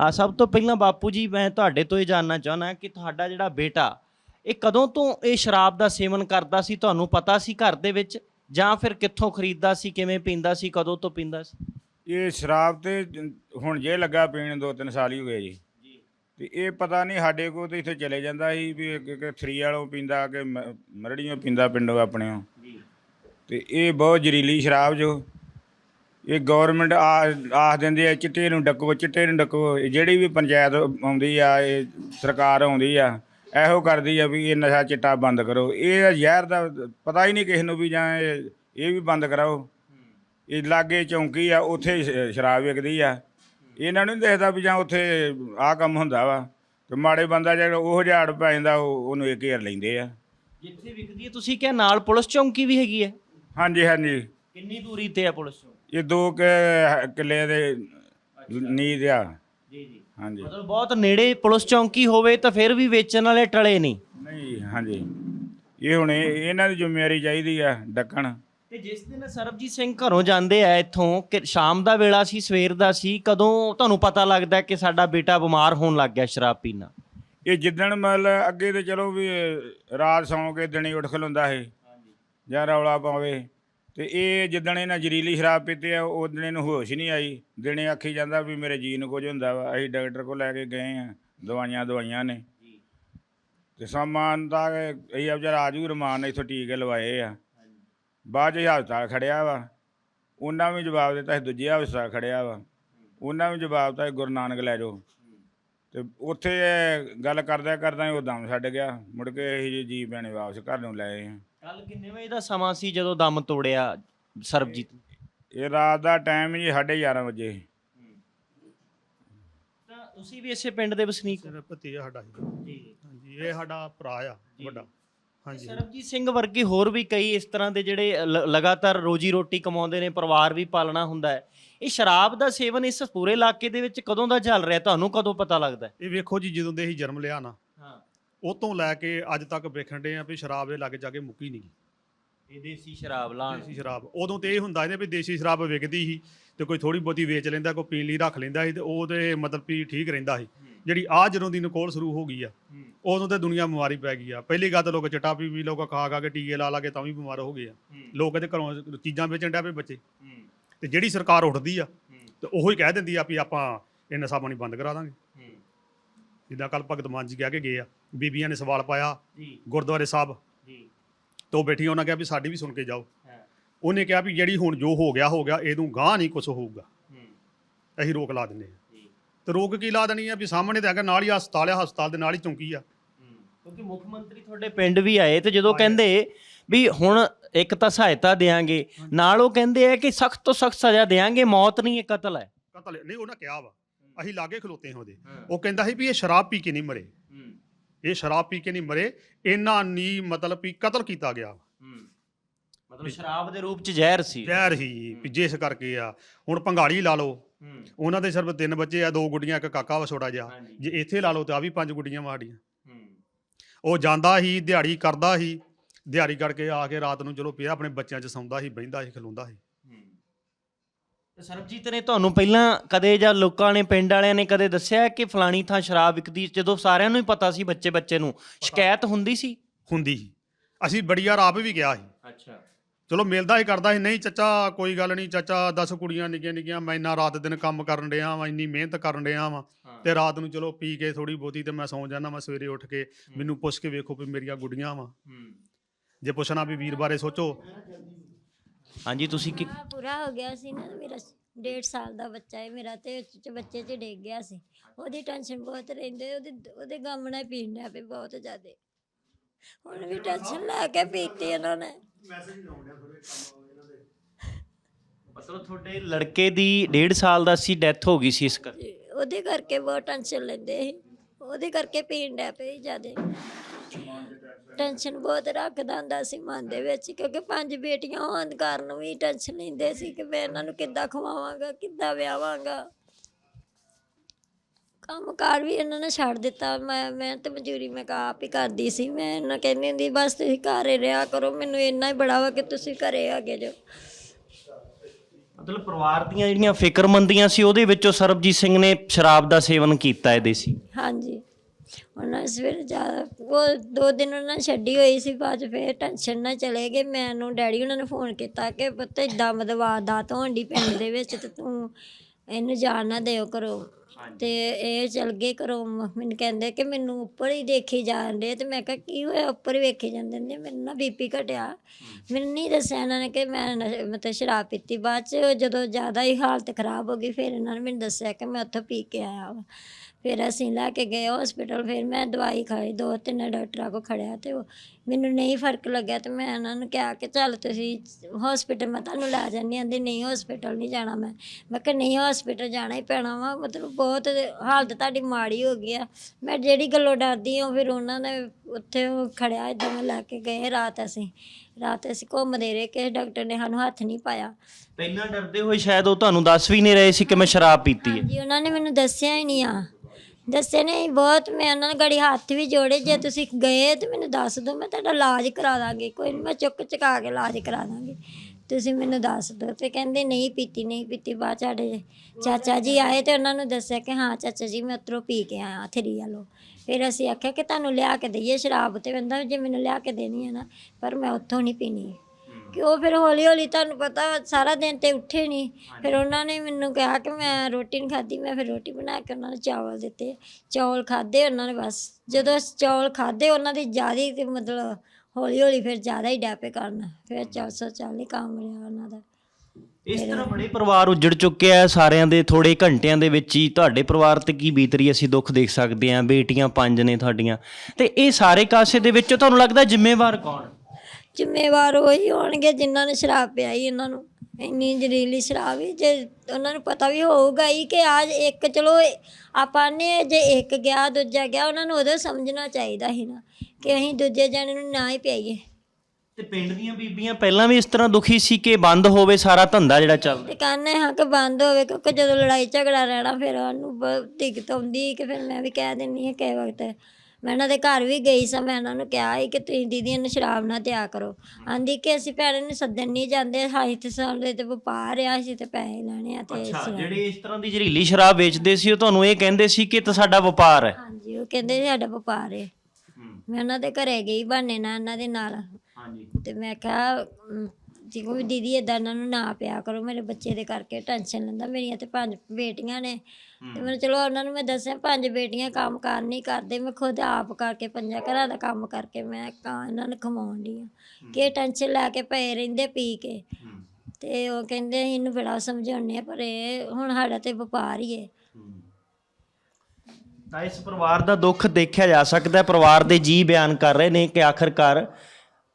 B: ਆ ਸਭ ਤੋਂ ਪਹਿਲਾਂ ਬਾਪੂ ਜੀ, ਮੈਂ ਤੁਹਾਡੇ ਤੋਂ ਇਹ ਜਾਨਣਾ ਚਾਹੁੰਦਾ ਕਿ ਤੁਹਾਡਾ ਜਿਹੜਾ ਬੇਟਾ, ਇਹ ਕਦੋਂ ਤੋਂ ਇਹ ਸ਼ਰਾਬ ਦਾ ਸੇਵਨ ਕਰਦਾ ਸੀ? ਤੁਹਾਨੂੰ ਪਤਾ ਸੀ ਘਰ ਦੇ ਵਿੱਚ? ਜਾਂ ਫਿਰ ਕਿੱਥੋਂ ਖਰੀਦਦਾ ਸੀ ਕਿਵੇਂ ਪੀਂਦਾ ਸੀ ਕਦੋਂ ਤੋਂ ਪੀਂਦਾ ਸੀ?
C: ਇਹ ਸ਼ਰਾਬ ਤੇ ਹੁਣ ਜੇ ਲੱਗਾ ਪੀਣ ਦੋ ਤਿੰਨ ਸਾਲ ਹੀ ਹੋ ਗਏ ਜੀ। ਤੇ ਇਹ ਪਤਾ ਨਹੀਂ ਸਾਡੇ ਕੋਲ ਤੇ ਇੱਥੇ ਚਲੇ ਜਾਂਦਾ ਸੀ ਵੀ ਕਿ ਕਿ ਥਰੀ ਵਾਲੋਂ ਪੀਂਦਾ ਕਿ ਮ- ਮਰੜੀਆਂ ਪੀਂਦਾ ਪਿੰਡੋਂ ਆਪਣਿਓ। ਤੇ ਇਹ ਬਹੁਤ ਜ਼ਹਿਰੀਲੀ ਸ਼ਰਾਬ ਜੋ ਇਹ ਗਵਰਨਮੈਂਟ ਆ ਆਖ ਦਿੰਦੇ ਆ ਚਿੱਟੇ ਨੂੰ ਡੱਕੋ ਚਿੱਟੇ ਨੂੰ ਡੱਕੋ ਇਹ ਜਿਹੜੀ ਵੀ ਪੰਚਾਇਤ ਆਉਂਦੀ ਆ ਇਹ ਸਰਕਾਰ ਆਉਂਦੀ ਆ ਇਹੋ ਕਰਦੀ ਆ ਵੀ ਇਹ ਨਸ਼ਾ ਚਿੱਟਾ ਬੰਦ ਕਰੋ। ਇਹ ਜ਼ਹਿਰ ਦਾ ਪਤਾ ਹੀ ਨਹੀਂ ਕਿਸੇ ਨੂੰ ਵੀ ਜਾਂ ਇਹ ਇਹ ਵੀ ਬੰਦ ਕਰਾਓ। ਇਹ ਲਾਗੇ ਚੌਂਕੀ ਆ ਉੱਥੇ ਸ਼- ਸ਼ਰਾਬ ਵਿਕਦੀ ਆ। ਇਹਨਾਂ ਨੂੰ ਦੇਖਦਾ ਵੀ ਜਾਂ ਉੱਥੇ ਆਹ ਕੰਮ ਹੁੰਦਾ ਵਾ। ਤੇ ਮਾੜੇ ਬੰਦਾ ਜਿਹੜਾ ਉਹ ਝਾੜ ਪੈ ਜਾਂਦਾ ਉਹ- ਉਹਨੂੰ ਇਹ ਘੇਰ ਲੈਂਦੇ ਆ।
B: ਜਿੱਥੇ ਵਿਕਦੀ ਹੈ ਤੁਸੀਂ ਕਿਹਾ ਨਾਲ ਪੁਲਿਸ ਚੌਂਕੀ ਵੀ ਹੈਗੀ ਹੈ
C: ਹਾਂਜੀ ਹਾਂਜੀ।
B: ਕਿੰਨੀ ਦੂਰੀ ਤੇ ਹੈ ਪੁਲਿਸ ਚੌਂਕੀ?
C: ਇਹ ਦੋ ਕੁ ਕਿੱਲੇ ਦੇ ਨੀਂਦ ਆ।
B: ਜੀ ਜੀ।
C: ਹਾਂਜੀ।
B: ਮਤਲਬ ਬਹੁਤ ਨੇੜੇ ਪੁਲਿਸ ਚੌਂਕੀ ਹੋਵੇ ਤਾਂ ਫਿਰ ਵੀ ਵੇਚਣ ਵਾਲੇ ਟਲੇ ਨਹੀਂ।
C: ਨਹੀਂ ਹਾਂਜੀ। ਇਹ ਹੁਣ ਇਹ- ਇਹਨਾਂ ਦੀ ਜ਼ਿੰਮੇਵਾਰੀ ਚਾਹੀਦੀ ਆ ਡੱਕਣ।
B: ਤੇ ਜਿਸ ਦਿਨ ਸਰਬਜੀਤ ਸਿੰਘ ਘਰੋਂ ਜਾਂਦੇ ਆ ਇੱਥੋਂ ਕਿ ਸ਼ਾਮ ਦਾ ਵੇਲਾ ਸੀ ਸਵੇਰ ਦਾ ਸੀ ਕਦੋਂ ਤੁਹਾਨੂੰ ਪਤਾ ਲੱਗਦਾ ਕਿ ਸਾਡਾ ਬੇਟਾ ਬਿਮਾਰ ਹੋਣ ਲੱਗ ਗਿਆ ਸ਼ਰਾਬ ਪੀਣ
C: ਇਹ ਜਿੱਦਣ ਮਤਲਬ ਅੱਗੇ ਤੇ ਚਲੋ ਵੀ ਰਾਤ ਸੌਂ ਕੇ ਦਿਨੇ ਉੱਠ ਖਲੋਂਦਾ ਹੈ ਜਾਂ ਰੌਲਾ ਪਾਵੇ। ਤੇ ਇਹ ਜਿੱਦਣ ਇਹਨਾਂ ਜ਼ਰੀਲੀ ਸ਼ਰਾਬ ਪੀਤੀ ਆ, ਉਹ ਇਹਨੂੰ ਹੋਸ਼ ਹੀ ਨਹੀਂ ਆਈ। ਦਿਨੇ ਆਖੀ ਜਾਂਦਾ ਵੀ ਮੇਰੇ ਜੀ ਨੂੰ ਕੁਝ ਹੁੰਦਾ ਵਾ, ਅਸੀਂ ਡਾਕਟਰ ਕੋਲ ਲੈ ਕੇ ਗਏ ਆ, ਦਵਾਈਆਂ ਦਵਾਈਆਂ ਨੇ। ਤੇ ਸਮਾਨ ਤਾਂ ਇਹ ਆ ਵਿਚਾਰਾ ਆਜੂ ਰਮਾਨ ਨੇ ਇੱਥੋਂ ਟੀਕੇ ਲਵਾਏ ਆ। ਬਾਅਦ 'ਚ ਹਸਪਤਾਲ ਖੜਿਆ ਵਾ। ਉਹਨਾਂ ਵੀ ਜਵਾਬ ਦਿੱਤਾ ਸੀ ਦੂਜੇ ਹਸਪਤਾਲ ਖੜਿਆ ਵਾ। ਉਹਨਾਂ ਵੀ ਜਵਾਬ ਦਿੱਤਾ ਗੁਰੂ ਨਾਨਕ ਲੈ ਜਾਓ। ਤੇ ਉੱਥੇ ਗੱਲ ਕਰਦਿਆਂ ਕਰਦਾ ਉਹ ਦਮ ਛੱਡ ਗਿਆ। ਮੁੜ ਕੇ ਇਹ ਜੀ ਪੈਣੇ ਵਾਪਸ ਘਰ ਨੂੰ ਲੈ ਆਏ ਆ।
B: ਕੱਲ ਕਿੰਨੇ ਵਜੇ ਦਾ ਸਮਾਂ ਸੀ ਜਦੋਂ ਦਮ ਤੋੜਿਆ ਸਰਬਜੀਤ? ਨੇ?
C: ਇਹ ਰਾਤ ਦਾ ਟਾਈਮ ਜੀ 11:30 ਵਜੇ।
B: ਤਾਂ ਤੁਸੀਂ ਵੀ ਇਸੇ ਪਿੰਡ ਦੇ ਵਸਨੀਕ ਹੋ?
D: ਸਿਰ ਭਤੀਜਾ ਸਾਡਾ ਸੀ।
B: ਜੀ।
D: ਹਾਂਜੀ ਇਹ ਸਾਡਾ ਭਰਾ ਆ ਵੱਡਾ। ਹਾਂਜੀ।
B: ਸਰਬਜੀਤ ਸਿੰਘ ਵਰਗੇ ਹੋਰ ਵੀ ਕਈ ਇਸ ਤਰ੍ਹਾਂ ਦੇ ਜਿਹੜੇ ਲ- ਲਗਾਤਾਰ ਰੋਜੀ ਰੋਟੀ ਕਮਾਉਂਦੇ ਨੇ ਪਰਿਵਾਰ ਵੀ ਪਾਲਣਾ ਹੁੰਦਾ ਹੈ। ਇਹ ਸ਼ਰਾਬ ਦਾ ਸੇਵਨ ਇਸ ਪੂਰੇ ਇਲਾਕੇ ਦੇ ਵਿੱਚ ਕਦੋਂ ਦਾ ਚੱਲ ਰਿਹਾ? ਤੁਹਾਨੂੰ ਕਦੋਂ ਪਤਾ ਲੱਗਦਾ ਹੈ?
D: ਇਹ ਵੇਖੋ ਜੀ ਜਦੋਂ ਦੇ ਅਸੀਂ ਜਨਮ ਲਿਆ ਨਾ ਉਹ ਤੋਂ ਲੈ ਕੇ ਅੱਜ ਤੱਕ ਵੇਖਣ ਦੇ ਆ ਵੀ ਸ਼ਰਾਬ ਦੇ ਲਾਗੇ ਜਾ ਕੇ ਮੁੱਕੀ ਨਹੀਂ
B: ਇਹ ਦੇਸੀ ਸ਼ਰਾਬ ਲਾਣ।
D: ਦੇਸੀ ਸ਼ਰਾਬ। ਉਦੋਂ ਤੇ ਇਹ ਹੁੰਦਾ ਇਹਨੇ ਵੀ ਦੇਸੀ ਸ਼ਰਾਬ ਵਿਕਦੀ ਸੀ ਤੇ ਕੋਈ ਥੋੜੀ ਬਹੁਤੀ ਵੇਚ ਲੈਂਦਾ ਕੋਈ ਪੀਣ ਲਈ ਰੱਖ ਲੈਂਦਾ ਸੀ ਤੇ ਉਹ ਤੇ ਮਤਲਬ ਵੀ ਠੀਕ ਰਹਿੰਦਾ ਸੀ। ਜਿਹੜੀ ਆ ਜਦੋਂ ਦੀ ਨਕੋਲ ਸ਼ੁਰੂ ਹੋ ਗਈ ਆ ਉਦੋਂ ਤੇ ਦੁਨੀਆ ਬਿਮਾਰੀ ਪੈ ਗਈ ਆ। ਪਹਿਲੀ ਗੱਲ ਤਾਂ ਲੋਕ ਚਟਾ ਪੀ ਪੀ ਲੋਕ ਖਾ ਖਾ ਕੇ ਟੀਕੇ ਲਾ ਲਾ ਕੇ ਤਾਂ ਵੀ ਬਿਮਾਰ ਹੋ ਗਏ ਆ। ਲੋਕ ਇਹਦੇ ਘਰੋਂ ਚੀਜ਼ਾਂ ਵੇਚਣ ਡਿਆ ਪਏ ਬੱਚੇ। ਤੇ ਜਿਹੜੀ ਸਰਕਾਰ ਉੱਠਦੀ ਆ ਤੇ ਉਹੋ ਹੀ ਕਹਿ ਦਿੰਦੀ ਆ ਵੀ ਆਪਾਂ ਇਹ ਨਸ਼ਾ ਪਾਣੀ ਬੰਦ ਕਰਾ ਦਾਂਗੇ। ਜਿੱਦਾਂ ਕੱਲ ਭਗਤ ਮਾਨ ਜੀ ਕਹਿ ਕੇ ਗਏ ਆ ਬੀਬੀਆਂ ਨੇ ਸਵਾਲ ਪਾਇਆ
B: ਜੀ।
D: ਗੁਰਦੁਆਰੇ ਸਾਹਿਬ।
B: ਜੀ।
D: ਤੋਂ ਬੈਠੀ ਉਹਨਾਂ ਕਿਹਾ ਵੀ ਸਾਡੀ ਵੀ ਸੁਣ ਕੇ ਜਾਓ।
B: ਹਾਂ।
D: ਉਹਨੇ ਕਿਹਾ ਵੀ ਜਿਹੜੀ ਹੁਣ ਜੋ ਹੋ ਗਿਆ ਹੋ ਗਿਆ ਇਹਨੂੰ ਗਾਂ ਨਹੀਂ ਕੁਝ ਹੋਊਗਾ।
B: ਹੂੰ।
D: ਅਸੀਂ ਰੋਕ ਲਾ ਦਿੰਦੇ ਆ
B: ਜੀ।
D: ਤੇ ਰੋਕ ਕੀ ਲਾ ਦੇਣੀ ਆ? ਵੀ ਸਾਹਮਣੇ ਤਾਂ ਹੈਗਾ ਨਾਲ ਹੀ ਹਸਪਤਾਲ ਆ ਹਸਪਤਾਲ ਦੇ ਨਾਲ ਹੀ ਚੌਂਕੀ ਆ।
B: ਕਿਉਂਕਿ ਮੁੱਖ ਮੰਤਰੀ ਤੁਹਾਡੇ ਪਿੰਡ ਵੀ ਆਏ ਤੇ ਜਦੋਂ ਕਹਿੰਦੇ ਵੀ ਹੁਣ ਇੱਕ ਤਾਂ ਸਹਾਇਤਾ ਦੇਾਂਗੇ ਨਾਲ ਉਹ ਕਹਿੰਦੇ ਆ ਕਿ ਸਖਤ ਤੋਂ ਸਖਤ ਸਜ਼ਾ ਦੇਾਂਗੇ ਮੌਤ ਨਹੀਂ ਇਹ ਕਤਲ ਹੈ।
D: ਕਤਲ ਨਹੀਂ ਉਹਨਾਂ ਕਿਹਾ ਵਾ। ਅਸੀਂ ਲਾਗੇ ਖਲੋਤੇ ਹਾਂ ਉਹਦੇ। ਉਹ ਕਹਿੰਦਾ ਸੀ ਵੀ ਇਹ ਸ਼ਰਾਬ ਪੀ ਕੇ ਨਹੀਂ ਮਰੇ। ਇਹ ਸ਼ਰਾਬ ਪੀ ਕੇ ਨਹੀਂ ਮਰੇ ਇਹਨਾਂ ਨੀ ਮਤਲਬ ਵੀ ਕਤਲ ਕੀਤਾ ਗਿਆ।
B: ਮਤਲਬ ਸ਼ਰਾਬ ਦੇ ਰੂਪ ਚ ਜ਼ਹਿਰ ਸੀ।
D: ਜ਼ਹਿਰ ਹੀ ਵੀ ਜਿਸ ਕਰਕੇ ਆ। ਹੁਣ ਪੰਗਾਲੀ ਲਾ ਲਓ।
B: ਹੂੰ।
D: ਉਹਨਾਂ ਦੇ ਸਿਰਫ ਤਿੰਨ ਬੱਚੇ ਆ ਦੋ ਗੁੱਡੀਆਂ ਇੱਕ ਕਾਕਾ ਵਾ ਛੋਟਾ ਜਿਹਾ। ਜੇ ਇੱਥੇ ਲਾ ਲਓ ਤਾਂ ਆ ਵੀ ਪੰਜ ਗੁੱਡੀਆਂ ਵਾੜੀਆਂ
B: ਹੂੰ।
D: ਉਹ ਜਾਂਦਾ ਸੀ ਦਿਹਾੜੀ ਕਰਦਾ ਸੀ ਦਿਹਾੜੀ ਕਰਕੇ ਆ ਕੇ ਰਾਤ ਨੂੰ ਚਲੋ ਪਿਆ ਆਪਣੇ ਬੱਚਿਆਂ 'ਚ ਸੌਂਦਾ ਸੀ ਬਹਿੰਦਾ ਸੀ ਖਲੋਂਦਾ ਸੀ
B: ਸਰਬਜੀਤ ਨੇ ਤੁਹਾਨੂੰ ਪਹਿਲਾਂ ਕਦੇ ਜਾਂ ਲੋਕਾਂ ਨੇ ਪਿੰਡ ਵਾਲਿਆਂ ਨੇ ਕਦੇ ਦੱਸਿਆ ਕਿ ਫਲਾਣੀ ਥਾਂ ਸ਼ਰਾਬ ਵਿਕਦੀ ਜਦੋਂ ਸਾਰਿਆਂ ਨੂੰ ਹੀ ਪਤਾ ਸੀ ਬੱਚੇ ਬੱਚੇ ਨੂੰ? ਸ਼ਿਕਾਇਤ ਹੁੰਦੀ ਸੀ?
D: ਹੁੰਦੀ ਸੀ। ਅਸੀਂ ਬੜੀ ਵਾਰ ਆਪ ਵੀ ਗਿਆ ਸੀ।
B: ਅੱਛਾ।
D: ਚਲੋ ਮਿਲਦਾ ਹੀ ਕਰਦਾ ਸੀ ਨਹੀਂ ਚਾਚਾ ਕੋਈ ਗੱਲ ਨਹੀਂ ਚਾਚਾ 10 ਕੁੜੀਆਂ ਨਿੱਕੀਆਂ ਨਿੱਕੀਆਂ ਮੈਂ ਇੰਨਾ ਰਾਤ ਦਿਨ ਕੰਮ ਕਰਨ ਡਿਆ ਵਾਂ ਇੰਨੀ ਮਿਹਨਤ ਕਰਨ ਡਿਆ ਵਾਂ ਤੇ ਰਾਤ ਨੂੰ ਚਲੋ ਪੀ ਕੇ ਥੋੜੀ ਬਹੁਤੀ ਤੇ ਮੈਂ ਸੌਂ ਜਾਂਦਾ ਮੈਂ ਸਵੇਰੇ ਉੱਠ ਕੇ ਮੈਨੂੰ ਪੁੱਛ ਕੇ ਵੇਖੋ ਵੀ ਮੇਰੀਆਂ ਗੁੱਡੀਆਂ ਵਾਂ। ਜੇ ਪੁੱਛਣਾ ਵੀ ਵੀਰ ਬਾਰੇ ਸੋਚੋ।
B: ਹਾਂਜੀ ਤੁਸੀਂ ਕੀ
A: ਪੂਰਾ ਹੋ ਗਿਆ ਸੀ ਨਾ ਮੇਰਾ 1.5 ਸਾਲ ਦਾ ਬੱਚਾ ਹੈ ਮੇਰਾ ਤੇ ਉਹ 'ਚ ਬੱਚੇ 'ਚ ਡਿੱਗ ਗਿਆ ਸੀ। ਉਹਦੀ ਟੈਨਸ਼ਨ ਬਹੁਤ ਰਹਿੰਦੇ ਉਹਦੇ ਉਹਦੇ ਗਮ ਨਾਲ ਪੀਂਦਾ ਪਏ ਬਹੁਤ ਜ਼ਿਆਦੇ। ਹੁਣ ਵੀ ਟੈਨਸ਼ਨ ਲੈ ਕੇ ਪੀਤੀ ਇਹਨਾਂ ਨੇ।
B: ਮਤਲਬ ਤੁਹਾਡੇ ਲੜਕੇ ਦੀ 1.5 ਸਾਲ ਦਾ ਸੀ ਡੈਥ ਹੋ ਗਈ ਸੀ ਇਸ ਕਰਕੇ।
A: ਤੇ ਉਹਦੇ ਕਰਕੇ ਬਹੁਤ ਟੈਨਸ਼ਨ ਲੈਂਦੇ ਸੀ। ਉਹਦੇ ਕਰਕੇ ਪੀਣ ਡੈ ਪਏ ਜ਼ਿਆਦੇ। ਟੈਨਸ਼ਨ ਬਹੁਤ ਰੱਖਦਾ ਹੁੰਦਾ ਸੀ ਮਨ ਦੇ ਵਿੱਚ ਕਿਉਂਕਿ ਪੰਜ ਬੇਟੀਆਂ ਹੋਣ ਕਾਰਨ ਵੀ ਟੈਨਸ਼ਨ ਲੈਂਦੇ ਸੀ ਕਿ ਮੈਂ ਇਹਨਾਂ ਨੂੰ ਕਿੱਦਾਂ ਖਵਾਵਾਂਗਾ ਕਿੱਦਾਂ ਵਿਆਹਾਂਗਾ। ਕੰਮ ਕਾਰ ਵੀ ਇਹਨਾਂ ਨੇ ਛੱਡ ਦਿੱਤਾ। ਮੈਂ ਮੈਂ ਤੇ ਮਜ਼ਦੂਰੀ ਮੈਂ ਕਾ ਆਪ ਹੀ ਕਰਦੀ ਸੀ। ਮੈਂ ਇਹਨਾਂ ਕਹਿੰਦੀ ਹੁੰਦੀ ਬਸ ਤੁਸੀਂ ਘਰ ਹੀ ਰਿਹਾ ਕਰੋ ਮੈਨੂੰ ਇੰਨਾ ਹੀ ਬੜਾ ਵਾ ਕਿ ਤੁਸੀਂ ਘਰੇ ਹੈਗੇ ਜੋ।
B: ਮਤਲਬ ਪਰਿਵਾਰ ਦੀਆਂ ਜਿਹੜੀਆਂ ਫਿਕਰਮੰਦੀਆਂ ਸੀ ਉਹਦੇ ਵਿੱਚੋਂ ਸਰਬਜੀਤ ਸਿੰਘ ਨੇ ਸ਼ਰਾਬ ਦਾ ਸੇਵਨ ਕੀਤਾ ਇਹਦੇ ਸੀ।
A: ਹਾਂਜੀ। ਉਹਨਾਂ ਸਵੇਰ ਜ਼ਿਆਦਾ ਉਹ ਦੋ ਦਿਨ ਉਹਨਾਂ ਨੇ ਛੱਡੀ ਹੋਈ ਸੀ ਬਾਅਦ 'ਚ ਫੇਰ ਟੈਨਸ਼ਨ ਨਾਲ ਚਲੇ ਗਏ। ਮੈਨੂੰ ਡੈਡੀ ਉਹਨਾਂ ਨੇ ਫੋਨ ਕੀਤਾ ਕਿ ਪੁੱਤ ਇਦਾਂ ਮਦਵਾਦਾਤ ਹੋਣ ਡਈ ਪਿੰਡ ਦੇ ਵਿੱਚ ਤੇ ਤੂੰ ਇਹਨੂੰ ਜਾਣ ਨਾ ਦਿਓ ਕਰੋ ਤੇ ਇਹ ਚਲ ਗਏ ਕਰੋ ਮੈਨੂੰ ਕਹਿੰਦੇ ਕਿ ਮੈਨੂੰ ਉੱਪਰ ਹੀ ਦੇਖੀ ਜਾਣ ਦੇ ਤੇ ਮੈਂ ਕਿਹਾ ਕੀ ਹੋਇਆ? ਉੱਪਰ ਹੀ ਵੇਖੀ ਜਾਂਦੇ ਨੇ ਮੈਨੂੰ ਨਾ ਬੀਪੀ ਘਟਿਆ। ਮੈਨੂੰ ਨਹੀਂ ਦੱਸਿਆ ਇਹਨਾਂ ਨੇ ਕਿ ਮੈਂ ਨਸ਼ੇ- ਮਤਲਬ ਸ਼ਰਾਬ ਪੀਤੀ। ਬਾਅਦ ਚ ਜਦੋਂ ਜ਼ਿਆਦਾ ਹੀ ਹਾਲਤ ਖਰਾਬ ਹੋ ਗਈ ਫਿਰ ਇਹਨਾਂ ਨੇ ਮੈਨੂੰ ਦੱਸਿਆ ਕਿ ਮੈਂ ਉੱਥੋਂ ਪੀ ਕੇ ਆਇਆ ਵਾ। ਫਿਰ ਅਸੀਂ ਲੈ ਕੇ ਗਏ ਹਸਪੀਟਲ ਫਿਰ ਮੈਂ ਦਵਾਈ ਖਾਈ ਦੋ ਤਿੰਨ ਡਾਕਟਰਾਂ ਕੋ ਖੜਿਆ ਤੇ ਉਹ ਮੈਨੂੰ ਨਹੀਂ ਫ਼ਰਕ ਲੱਗਿਆ ਤੇ ਮੈਂ ਉਹਨਾਂ ਨੂੰ ਕਿਹਾ ਕਿ ਚੱਲ ਤੁਸੀਂ ਹਸਪੀਟਲ ਮੈਂ ਤੁਹਾਨੂੰ ਲੈ ਜਾਂਦੀ ਆਂਦੀ ਨਹੀਂ ਹਸਪੀਟਲ ਨਹੀਂ ਜਾਣਾ ਮੈਂ। ਮੈਂ ਕਿਹਾ ਨਹੀਂ ਹਸਪੀਟਲ ਜਾਣਾ ਹੀ ਪੈਣਾ ਵਾ ਮਤਲਬ ਬਹੁਤ ਹਾਲਤ ਤੁਹਾਡੀ ਮਾੜੀ ਹੋ ਗਈ ਆ। ਮੈਂ ਜਿਹੜੀ ਗੱਲੋਂ ਡਰਦੀ ਹਾਂ ਫਿਰ ਉਹਨਾਂ ਨੇ ਉੱਥੇ ਉਹ ਖੜਿਆ ਇਦਾਂ ਮੈਂ ਲੈ ਕੇ ਗਏ ਰਾਤ ਅਸੀਂ। ਰਾਤ ਅਸੀਂ ਘੁੰਮਦੇ ਰਹੇ ਕਿਸੇ ਡਾਕਟਰ ਨੇ ਸਾਨੂੰ ਹੱਥ ਨਹੀਂ ਪਾਇਆ।
B: ਪਹਿਲਾਂ ਡਰਦੇ ਹੋਏ ਸ਼ਾਇਦ ਉਹ ਤੁਹਾਨੂੰ ਦੱਸ ਵੀ ਨਹੀਂ ਰਹੇ ਸੀ ਕਿ ਮੈਂ ਸ਼ਰਾਬ ਪੀਤੀ ਹੈ।
A: ਹਾਂਜੀ ਉਹਨਾਂ ਨੇ ਮੈਨੂੰ ਦੱਸਿਆ ਹੀ ਨਹੀਂ ਆ। ਦੱਸਿਆ ਨਹੀਂ ਬਹੁਤ ਮੈਂ ਉਹਨਾਂ ਨੇ ਗੜੀ ਹੱਥ ਵੀ ਜੋੜੇ ਜੇ ਤੁਸੀਂ ਗਏ ਤੇ ਮੈਨੂੰ ਦੱਸ ਦਿਓ ਮੈਂ ਤੁਹਾਡਾ ਇਲਾਜ ਕਰਾ ਦਾਂਗੀ ਕੋਈ ਨੀ, ਮੈਂ ਚੁੱਕ ਚੁਕਾ ਕੇ ਇਲਾਜ ਕਰਾ ਦਾਂਗੀ। ਤੁਸੀਂ ਮੈਨੂੰ ਦੱਸ ਦਿਓ ਤੇ ਕਹਿੰਦੇ ਨਹੀਂ ਪੀਤੀ ਨਹੀਂ ਪੀਤੀ ਬਾਅਦ 'ਚ ਸਾਡੇ ਚਾਚਾ ਜੀ ਆਏ ਤੇ ਉਹਨਾਂ ਨੂੰ ਦੱਸਿਆ ਕਿ ਹਾਂ ਚਾਚਾ ਜੀ ਮੈਂ ਉੱਧਰੋਂ ਪੀ ਕੇ ਆਇਆ ਥਰੀ ਵਾਲੋ ਫਿਰ ਅਸੀਂ ਆਖਿਆ ਕਿ ਤੁਹਾਨੂੰ ਲਿਆ ਕੇ ਦਈਏ ਸ਼ਰਾਬ ਤੇ ਕਹਿੰਦਾ ਜੇ ਮੈਨੂੰ ਲਿਆ ਕੇ ਦੇਣੀ ਹੈ ਨਾ ਪਰ ਮੈਂ ਉੱਥੋਂ ਨਹੀਂ ਪੀਣੀ। ਕਿ ਉਹ ਫਿਰ ਹੌਲੀ ਹੌਲੀ ਤੁਹਾਨੂੰ ਪਤਾ ਸਾਰਾ ਦਿਨ ਤੇ ਉੱਠੇ ਨਹੀਂ ਫਿਰ ਉਹਨਾਂ ਨੇ ਮੈਨੂੰ ਕਿਹਾ ਕਿ ਮੈਂ ਰੋਟੀ ਨਹੀਂ ਖਾਧੀ ਮੈਂ ਫਿਰ ਰੋਟੀ ਬਣਾ ਕੇ ਉਹਨਾਂ ਨੂੰ ਚਾਵਲ ਦਿੱਤੇ। ਚੌਲ ਖਾਦੇ ਉਹਨਾਂ ਨੇ ਬਸ। ਜਦੋਂ ਚੌਲ ਖਾਦੇ ਉਹਨਾਂ ਦੀ ਜ਼ਿਆਦਾ ਤੇ ਮਤਲਬ ਹੌਲੀ ਹੌਲੀ ਫਿਰ ਜ਼ਿਆਦਾ ਹੀ ਡੈਪੇ ਕਰਨ। ਫਿਰ 440 ਕੰਮ ਰਿਹਾ ਉਹਨਾਂ ਦਾ।
B: ਇਸ ਤਰ੍ਹਾਂ ਬੜੇ ਪਰਿਵਾਰ ਉੱਜੜ ਚੁੱਕੇ ਆ। ਸਾਰਿਆਂ ਦੇ ਥੋੜੇ ਘੰਟਿਆਂ ਦੇ ਵਿੱਚ ਹੀ ਤੁਹਾਡੇ ਪਰਿਵਾਰ ਤੇ ਕੀ ਬੀਤ ਰਹੀ ਹੈ, ਅਸੀਂ ਦੁੱਖ ਦੇਖ ਸਕਦੇ ਹਾਂ। ਬੇਟੀਆਂ ਪੰਜ ਨੇ ਤੁਹਾਡੀਆਂ। ਤੇ ਇਹ ਸਾਰੇ ਕਾਸੇ ਦੇ ਵਿੱਚ ਤੁਹਾਨੂੰ ਲੱਗਦਾ ਜ਼ਿੰਮੇਵਾਰ ਕੌਣ?
A: ਜ਼ਿੰਮੇਵਾਰ ਉਹੀ ਹੋਣਗੇ ਜਿਨ੍ਹਾਂ ਨੇ ਸ਼ਰਾਬ ਪਿਆਈ ਇਹਨਾਂ ਨੂੰ। ਇੰਨੀ ਜ਼ਹਿਰੀਲੀ ਸ਼ਰਾਬ ਹੀ ਜੇ ਉਹਨਾਂ ਨੂੰ ਪਤਾ ਵੀ ਹੋਊਗਾ ਹੀ ਕਿ ਆਜ ਇੱਕ ਚਲੋ ਆਪਾਂ ਨੇ ਜੇ ਇੱਕ ਗਿਆ ਦੂਜਾ ਗਿਆ ਉਹਨਾਂ ਨੂੰ ਉਦੋਂ ਸਮਝਣਾ ਚਾਹੀਦਾ ਸੀ ਨਾ ਕਿ ਅਸੀਂ ਦੂਜੇ ਜਣੇ ਨੂੰ ਨਾ ਹੀ ਪਿਆਈਏ।
B: ਤੇ ਪਿੰਡ ਦੀਆਂ ਬੀਬੀਆਂ ਪਹਿਲਾਂ ਵੀ ਇਸ ਤਰ੍ਹਾਂ ਦੁਖੀ ਸੀ ਕਿ ਬੰਦ ਹੋਵੇ ਸਾਰਾ ਧੰਦਾ ਜਿਹੜਾ ਚੱਲਦਾ
A: ਤੇ ਕਹਿੰਦੇ ਹਾਂ ਕਿ ਬੰਦ ਹੋਵੇ ਕਿਉਂਕਿ ਜਦੋਂ ਲੜਾਈ ਝਗੜਾ ਰਹਿਣਾ ਫਿਰ ਉਹਨੂੰ ਬਹੁਤ ਦਿੱਕਤ ਆਉਂਦੀ ਕਿ ਫਿਰ ਮੈਂ ਵੀ ਕਹਿ ਦਿੰਦੀ ਹਾਂ ਕਈ ਵਕਤ ਮੈਂ ਇਹਨਾਂ ਦੇ ਘਰ ਵੀ ਗਈ ਸਾਂ ਮੈਂ ਇਹਨਾਂ ਨੂੰ ਕਿਹਾ ਸੀ ਕਿ ਤੁਸੀਂ ਦੀਦੀ ਇਹਨੂੰ ਸ਼ਰਾਬ ਨਾ ਦਿਆ ਕਰੋ। ਆਂਦੀ ਕਿ ਅਸੀਂ ਭੈਣ ਨੂੰ ਸੱਦਣ ਨਹੀਂ ਜਾਂਦੇ ਹਾਈ ਤੇ ਸਾਡੇ ਤੇ ਵਪਾਰ ਆ ਅਸੀਂ ਤੇ ਪੈਸੇ ਲੈਣੇ ਆ ਤੇ
B: ਅੱਛਾ
A: ਸ਼ਰਾਬ-
B: ਜਿਹੜੇ ਇਸ ਤਰ੍ਹਾਂ ਦੀ ਜ਼ਹਿਰੀਲੀ ਸ਼ਰਾਬ ਵੇਚਦੇ ਸੀ ਉਹ ਤੁਹਾਨੂੰ ਇਹ ਕਹਿੰਦੇ ਸੀ ਕਿ ਇਹ ਤਾਂ ਸਾਡਾ ਵਪਾਰ ਹੈ।
A: ਹਾਂਜੀ ਉਹ ਕਹਿੰਦੇ ਸੀ ਸਾਡਾ ਵਪਾਰ ਹੈ। ਮੈਂ ਉਹਨਾਂ ਦੇ ਘਰੇ ਗਈ ਬਹਾਨੇ ਨਾਲ ਇਹਨਾਂ ਦੇ ਨਾਲ।
B: ਹਾਂਜੀ।
A: ਤੇ ਮੈਂ ਕਿਹਾ ਅਮ, ਜੀ ਕੋਈ ਦੀਦੀ ਏਦਾਂ ਇਹਨਾਂ ਨੂੰ ਨਾ ਪਿਆ ਕਰੋ, ਮੇਰੇ ਬੱਚੇ ਦੇ ਕਰਕੇ ਟੈਨਸ਼ਨ ਲੈਂਦਾ, ਮੇਰੀਆਂ ਤੇ ਪੰਜ ਬੇਟੀਆਂ ਨੇ। ਤੇ ਮੈਂ ਚਲੋ ਉਹਨਾਂ ਨੂੰ ਮੈਂ ਦੱਸਿਆ, ਪੰਜ ਬੇਟੀਆਂ ਕੰਮ ਕਾਰ ਨਹੀਂ ਕਰਦੇ, ਮੈਂ ਖੁਦ ਆਪ ਕਰਕੇ ਪੰਜਾਂ ਘਰਾਂ ਦਾ ਕੰਮ ਕਰਕੇ ਮੈਂ ਕਾਂ ਇਹਨਾਂ ਨੂੰ ਖਵਾਉਣ ਦੀ ਆ ਕਿ ਟੈਨਸ਼ਨ ਲੈ ਕੇ ਪਏ ਰਹਿੰਦੇ ਪੀ ਕੇ। ਤੇ ਉਹ ਕਹਿੰਦੇ ਅਸੀਂ ਇਹਨੂੰ ਬੜਾ ਸਮਝਾਉਂਦੇ ਆ ਪਰ ਇਹ ਹੁਣ ਸਾਡਾ ਤੇ ਵਪਾਰ ਹੀ ਹੈ।
B: ਤਾਂ ਇਸ ਪਰਿਵਾਰ ਦਾ ਦੁੱਖ ਦੇਖਿਆ ਜਾ ਸਕਦਾ ਹੈ, ਪਰਿਵਾਰ ਦੇ ਜੀ ਬਿਆਨ ਕਰ ਰਹੇ ਨੇ ਕਿ ਆਖਰਕਾਰ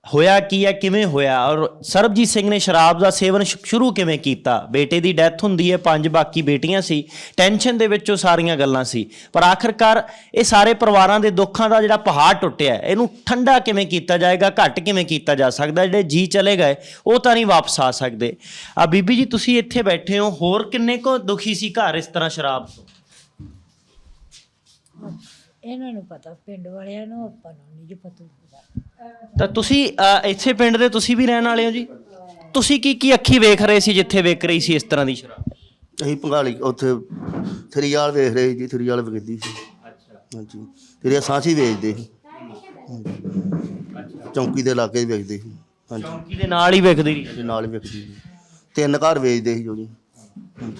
B: ਹੋਇਆ ਕੀ ਹੈ, ਕਿਵੇਂ ਹੋਇਆ? ਔਰ ਸਰਬਜੀਤ ਸਿੰਘ ਨੇ ਸ਼ਰਾਬ ਦਾ ਸੇਵਨ ਸ਼ੁਰੂ ਕਿਵੇਂ ਕੀਤਾ? ਬੇਟੇ ਦੀ ਡੈਥ ਹੁੰਦੀ ਹੈ, ਪੰਜ ਬਾਕੀ ਬੇਟੀਆਂ ਸੀ। ਟੈਨਸ਼ਨ ਦੇ ਵਿੱਚ ਉਹ ਸਾਰੀਆਂ ਗੱਲਾਂ ਸੀ। ਪਰ ਆਖਰਕਾਰ ਇਹ ਸਾਰੇ ਪਰਿਵਾਰਾਂ ਦੇ ਦੁੱਖਾਂ ਦਾ ਜਿਹੜਾ ਪਹਾੜ ਟੁੱਟਿਆ, ਇਹਨੂੰ ਠੰਡਾ ਕਿਵੇਂ ਕੀਤਾ ਜਾਏਗਾ, ਘੱਟ ਕਿਵੇਂ ਕੀਤਾ ਜਾ ਸਕਦਾ? ਜਿਹੜੇ ਜੀ ਚਲੇ ਗਏ, ਉਹ ਤਾਂ ਨਹੀਂ ਵਾਪਸ ਆ ਸਕਦੇ। ਆ ਬੀਬੀ ਜੀ, ਤੁਸੀਂ ਇੱਥੇ ਬੈਠੇ ਹੋ, ਹੋਰ ਕਿੰਨੇ ਕੋ ਦੁਖੀ ਸੀ ਘਰ ਇਸ ਤਰ੍ਹਾਂ ਸ਼ਰਾਬ ਤੋਂ?
E: ਇਹਨਾਂ ਨੂੰ ਪਤਾ ਪਿੰਡ ਵਾਲਿਆਂ ਨੂੰ ਆਪਾਂ ਨੂੰ ਨਹੀਂ ਜੀ ਪਤਾ ਹੁੰਦਾ
B: ਤਾਂ ਤੁਸੀਂ ਅ, ਇੱਥੇ ਪਿੰਡ ਦੇ ਤੁਸੀਂ ਵੀ ਰਹਿਣ ਵਾਲੇ ਹੋ ਜੀ? ਤੁਸੀਂ ਕੀ ਕੀ ਅੱਖੀ ਵੇਖ ਰਹੇ ਸੀ ਜਿੱਥੇ ਵੇਖ ਰਹੀ ਸੀ ਇਸ ਤਰ੍ਹਾਂ ਦੀ ਸ਼ਰਾਬ?
F: ਅਸੀਂ ਪੰਗਾਲੀ ਉੱਥੇ ਥਰੀਆਲ ਵੇਖ ਰਹੇ ਜੀ ਥਰੀਆਲ ਵਿਕਦੀ ਸੀ।
B: ਅੱਛਾ।
F: ਹਾਂਜੀ। ਤੇਰੇ ਸਾਂਸੀ ਵੇਚਦੇ ਸੀ। ਚੌਂਕੀ ਦੇ ਲਾਗੇ ਵੇਚਦੇ ਸੀ। ਹਾਂਜੀ।
B: ਚੌਂਕੀ ਦੇ ਨਾਲ ਹੀ ਵੇਖਦੀ ਰਹੀ
F: ਨਾਲ ਹੀ ਵਿਕਦੀ ਸੀ। ਤਿੰਨ ਘਰ ਵੇਚਦੇ ਸੀ ਜੋ ਜੀ।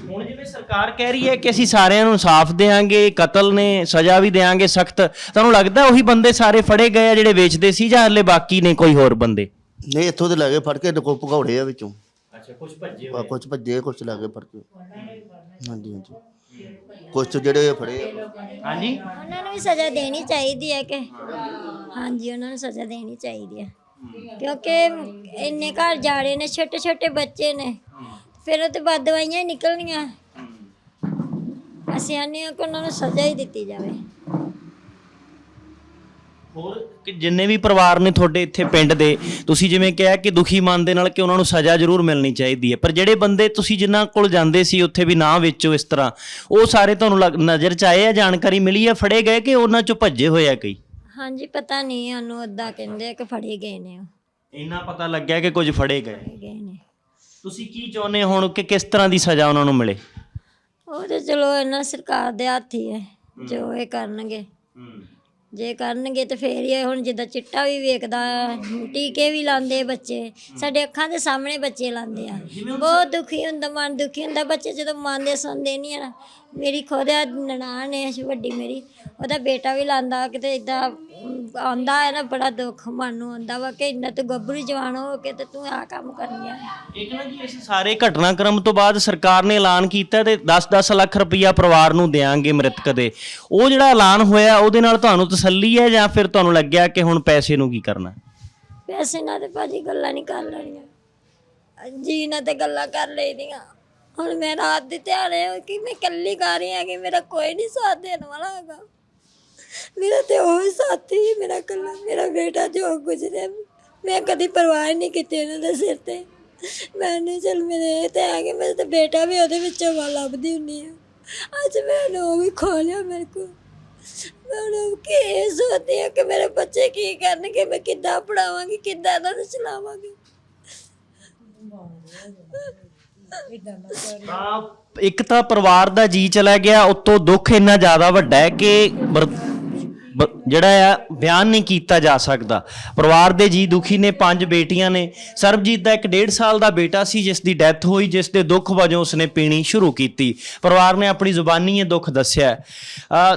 B: ਹੁਣ ਜਿਵੇਂ ਸਰਕਾਰ ਕਹਿ ਰਹੀ ਹੈ ਕਿ ਅਸੀਂ ਸਾਰਿਆਂ ਨੂੰ ਇਨਸਾਫ ਦੇਵਾਂਗੇ ਕਤਲ ਨੇ ਸਜ਼ਾ ਵੀ ਦੇਵਾਂਗੇ ਸਖਤ ਤੁਹਾਨੂੰ ਲੱਗਦਾ ਉਹੀ ਬੰਦੇ ਸਾਰੇ ਫੜੇ ਗਏ ਆ ਜਿਹੜੇ ਵੇਚਦੇ ਸੀ ਜਾਂ ਹਲੇ ਬਾਕੀ ਨੇ ਕੋਈ ਹੋਰ ਬੰਦੇ?
F: ਨਹੀਂ ਇੱਥੋਂ ਦੇ ਲੈ ਕੇ ਫੜ ਕੇ ਕੋ ਭਗੌੜੇ ਆ ਵਿੱਚੋਂ।
B: ਅੱਛਾ ਕੁਝ ਭੱਜੇ
F: ਆ। ਕੁਛ ਭੱਜੇ ਕੁਛ ਲੈ ਕੇ ਫੜ ਕੇ। ਹਾਂਜੀ ਹਾਂਜੀ। ਕੁਛ ਜਿਹੜੇ ਫੜੇ ਆ।
B: ਹਾਂਜੀ?
A: ਉਹਨਾਂ ਨੂੰ ਵੀ ਸਜ਼ਾ ਦੇਣੀ ਚਾਹੀਦੀ ਹੈ ਕਿ? ਹਾਂਜੀ ਉਹਨਾਂ ਨੂੰ ਸਜ਼ਾ ਦੇਣੀ ਚਾਹੀਦੀ ਹੈ। ਕਿਉਂਕਿ ਇੰਨੇ ਘਰ ਜਾੜੇ ਨੇ ਛੋਟੇ ਛੋਟੇ ਬੱਚੇ ਨੇ। ਫਿਰ ਉਹ ਤੇ ਬਾਅਦ ਦਵਾਈਆਂ ਹੀ ਨਿਕਲਣੀਆਂ। ਅਸੀਂ ਆਨੇ ਕਿ ਉਹਨਾਂ ਨੂੰ ਸਜ਼ਾ ਹੀ ਦਿੱਤੀ ਜਾਵੇ।
B: ਹੋਰ ਕਿ ਜਿੰਨੇ ਵੀ ਪਰਿਵਾਰ ਨੇ ਤੁਹਾਡੇ ਇੱਥੇ ਪਿੰਡ ਦੇ ਤੁਸੀਂ ਜਿਵੇਂ ਕਿਹਾ ਕਿ ਦੁਖੀ ਮਨ ਦੇ ਨਾਲ ਕਿ ਉਹਨਾਂ ਨੂੰ ਸਜ਼ਾ ਜ਼ਰੂਰ ਮਿਲਣੀ ਚਾਹੀਦੀ ਹੈ। ਪਰ ਜਿਹੜੇ ਬੰਦੇ ਤੁਸੀਂ ਜਿਨ੍ਹਾਂ ਕੋਲ ਜਾਂਦੇ ਸੀ ਉੱਥੇ ਵੀ ਨਾ ਵੇਚੋ ਇਸ ਤਰ੍ਹਾਂ ਉਹ ਸਾਰੇ ਤੁਹਾਨੂੰ ਲੱਗ- ਨਜ਼ਰ ਚ ਆਏ ਆ ਜਾਣਕਾਰੀ ਮਿਲੀ ਹੈ ਫੜੇ ਗਏ ਕਿ ਉਹਨਾਂ ਚੋਂ ਭੱਜੇ ਹੋਏ ਆ ਕਈ?
A: ਹਾਂਜੀ ਪਤਾ ਨਹੀਂ ਉਹਨੂੰ ਅੱਦਾ ਕਹਿੰਦੇ ਆ ਕਿ ਫੜੇ ਗਏ ਨੇ ਉਹ।
B: ਇੰਨਾ ਪਤਾ ਲੱਗਿਆ ਕਿ ਕੁਝ ਫੜੇ ਗਏ?
A: ਫੜੇ ਗਏ ਨੇ।
B: ਤੁਸੀਂ ਕੀ ਚਾਹੁੰਦੇ ਹੋ ਹੁਣ ਕਿ ਕਿਸ ਤਰ੍ਹਾਂ ਦੀ ਸਜ਼ਾ ਉਹਨਾਂ ਨੂੰ ਮਿਲੇ?
A: ਉਹ ਤੇ ਚਲੋ ਇਹਨਾਂ ਸਰਕਾਰ ਦੇ ਹੱਥ ਹੀ ਹੈ ਜੋ ਇਹ ਕਰਨਗੇ। ਜੇ ਕਰਨਗੇ ਤੇ ਫੇਰ ਹੀ ਹੈ। ਹੁਣ ਜਿੱਦਾਂ ਚਿੱਟਾ ਵੀ ਵੇਖਦਾ ਹੈ, ਟੀਕੇ ਵੀ ਲਾਉਂਦੇ ਬੱਚੇ ਸਾਡੇ ਅੱਖਾਂ ਦੇ ਸਾਹਮਣੇ ਬੱਚੇ ਲਾਉਂਦੇ ਆ। ਬਹੁਤ ਦੁਖੀ ਹੁੰਦਾ ਮਨ ਦੁਖੀ ਹੁੰਦਾ ਬੱਚੇ ਜਦੋਂ ਮੰਨਦੇ ਸੁਣਦੇ ਨਹੀਂ ਆ ਨਾ ਮੇਰੀ ਖੁਦ ਨਨਾਣ ਹੈ ਵੱਡੀ ਮੇਰੀ। ਉਹਦਾ ਬੇਟਾ ਵੀ ਲਾਂਦਾ ਕਿਤੇ ਇਦਾਂ ਆਉਂਦਾ ਹੈ ਨਾ ਬੜਾ ਦੁੱਖ ਮਨ ਨੂੰ ਆਉਂਦਾ ਵਾ ਕਿ ਇੰਨਾ ਤੂੰ ਗੱਭਰੂ ਜਵਾਨ ਹੋ ਕੇ ਤੇ ਤੂੰ ਆ ਕੰਮ ਕਰਨੀ ਆ।
B: ਇੱਕ ਨਾ ਜੀ ਇਸ ਸਾਰੇ ਘਟਨਾਕ੍ਰਮ ਤੋਂ ਬਾਅਦ ਸਰਕਾਰ ਨੇ ਐਲਾਨ ਕੀਤਾ ਤੇ 10-10 ਲੱਖ ਰੁਪਈਆ ਪਰਿਵਾਰ ਨੂੰ ਦੇਾਂਗੇ ਮ੍ਰਿਤਕ ਦੇ। ਉਹ ਜਿਹੜਾ ਐਲਾਨ ਹੋਇਆ ਉਹਦੇ ਨਾਲ ਤੁਹਾਨੂੰ ਤਸੱਲੀ ਹੈ ਜਾਂ ਫਿਰ ਤੁਹਾਨੂੰ ਲੱਗਿਆ ਕਿ ਹੁਣ ਪੈਸੇ ਨੂੰ ਕੀ ਕਰਨਾ?
A: ਪੈਸੇ ਨਾਲ ਤੇ ਭਾਜੀ ਗੱਲਾਂ ਨਹੀਂ ਕਰ ਲੈਣੀਆਂ। ਜੀ ਨਾਲ ਤੇ ਗੱਲਾਂ ਕਰ ਲਈਦੀਆਂ। ਹੁਣ ਮੈਂ ਰਾਤ ਦੀ ਧਿਆਨ ਕਿ ਮੈਂ ਇਕੱਲੀ ਕਰ ਰਹੀ ਹਾਂ ਕਿ ਮੇਰਾ ਕੋਈ ਨਹੀਂ ਸਾਥ ਦੇਣ ਵਾਲਾ ਹੈਗਾ। ਮੇਰਾ ਤੇ ਉਹ ਸਾਥੀ ਹੀ ਮੇਰਾ ਇਕੱਲਾ, ਮੇਰਾ ਬੇਟਾ ਜੋ ਗੁਜ਼ਰਿਆ ਮੈਂ ਕਦੀ ਪਰਵਾਹ ਨਹੀਂ ਕੀਤੀ ਇਹਨਾਂ ਦੇ ਸਿਰ ਤੇ। ਮੈਨੂੰ ਚਲ ਮੇਰੇ ਇਹ ਤੇ ਆ ਕਿ ਮੇਰਾ ਤੇ ਬੇਟਾ ਵੀ ਉਹਦੇ ਵਿੱਚੋਂ ਵਾ ਲੱਭਦੀ ਹੁੰਦੀ ਆ। ਅੱਜ ਮੈਨੂੰ ਉਹ ਵੀ ਖੋ ਲਿਆ ਮੇਰੇ ਕੋਲ। ਮੈਨੂੰ ਕੀ ਸੋਚਦੀ ਆ ਕਿ ਮੇਰੇ ਬੱਚੇ ਕੀ ਕਰਨਗੇ, ਮੈਂ ਕਿੱਦਾਂ ਪੜਾਵਾਂਗੀ ਕਿੱਦਾਂ ਇਹਨਾਂ ਨੂੰ ਚਲਾਵਾਂਗੀ।
B: ਤਾਂ ਇੱਕ ਤਾਂ ਪਰਿਵਾਰ ਦਾ ਜੀ ਚਲਾ ਗਿਆ, ਉਤੋਂ ਦੁੱਖ ਇੰਨਾ ਜ਼ਿਆਦਾ ਵੱਡਾ ਹੈ ਕਿ ਬਰ- ਜਿਹੜਾ ਆ, ਬਿਆਨ ਨਹੀਂ ਕੀਤਾ ਜਾ ਸਕਦਾ। ਪਰਿਵਾਰ ਦੇ ਜੀ ਦੁਖੀ ਨੇ, ਪੰਜ ਬੇਟੀਆਂ ਨੇ। ਸਰਬਜੀਤ ਦਾ ਇੱਕ ਡੇਢ ਸਾਲ ਦਾ ਬੇਟਾ ਸੀ, ਜਿਸ ਦੀ ਡੈਥ ਹੋਈ, ਜਿਸ ਦੇ ਦੁੱਖ ਵਜੋਂ ਉਸਨੇ ਪੀਣੀ ਸ਼ੁਰੂ ਕੀਤੀ। ਪਰਿਵਾਰ ਨੇ ਆਪਣੀ ਜ਼ੁਬਾਨੀ ਇਹ ਦੁੱਖ ਦੱਸਿਆ